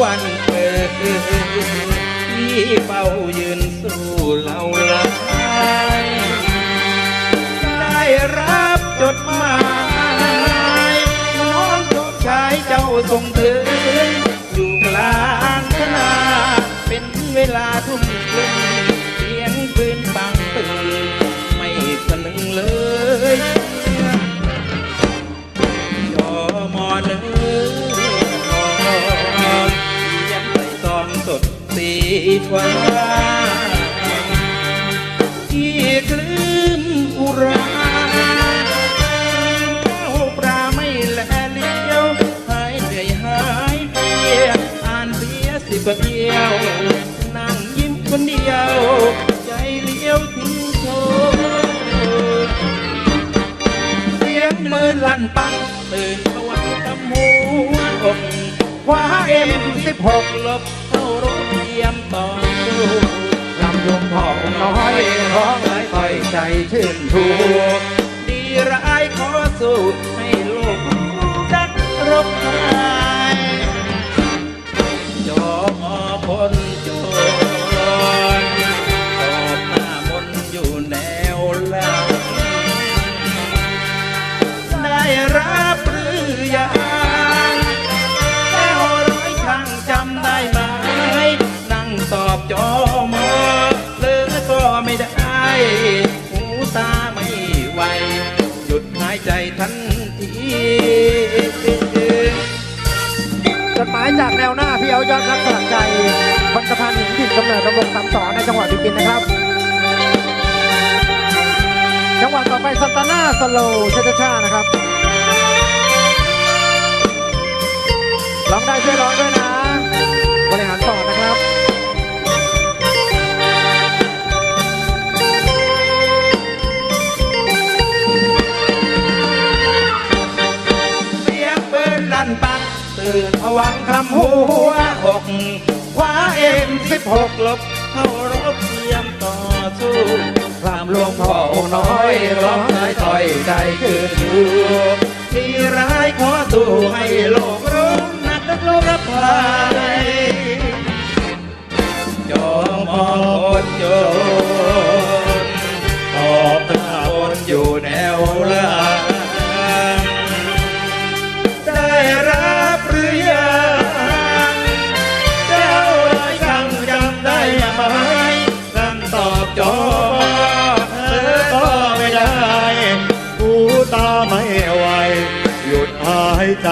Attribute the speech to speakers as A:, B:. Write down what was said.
A: วันเออที่เป้ายืนสู้เราลายได้รับจดหมายน้องจบชายเจ้าส่งถึงอยู่กลางคณาเป็นเวลา สีฟ้าที่คลื่นอุราเจ้าปลาไม่แลเลี้ยวหายเหนื่อยหายเพลียอ่านเสียสิบเดียว นั่งยิ้มคนเดียว ใจเลี้ยวทิ้งโชว์เสียงมือลั่นปังตื่นตะวันกำหัวอกคว้าเอ็มสิบหกลบเข้ารถ เทียมต่อสู้
B: ลำดวงพ่อน้อยร้องไห้ต่อยใจชื่นชู
A: ดีร้ายขอสู้ให้โลกดักรบไจอมอคนจนตอบหน้ามนอยู่แนวหลังได้รับหรือยัง ใจทันที
B: จดหมายจากแนวหน้าพี่เอายอดรักสลักใจคนสะพานหินถิ่นกำเนิดระบบคำสอในจังหวัดพิจิตรนะครับ จังหวัดต่อไปซันตาน่าสโลชชาชานะครับ
A: ปังตื่นผวังคำหัวหกคว้าเอ็มสิบหกลบ เข้ารบเทียมต่อสู้
B: พรามหลวงพ่อน้อยร้องไห้ต่อยใจคืนอยู่
A: ที่ร้ายขอสู้ให้โลก
C: ไม่ไหวหยุดหายใจ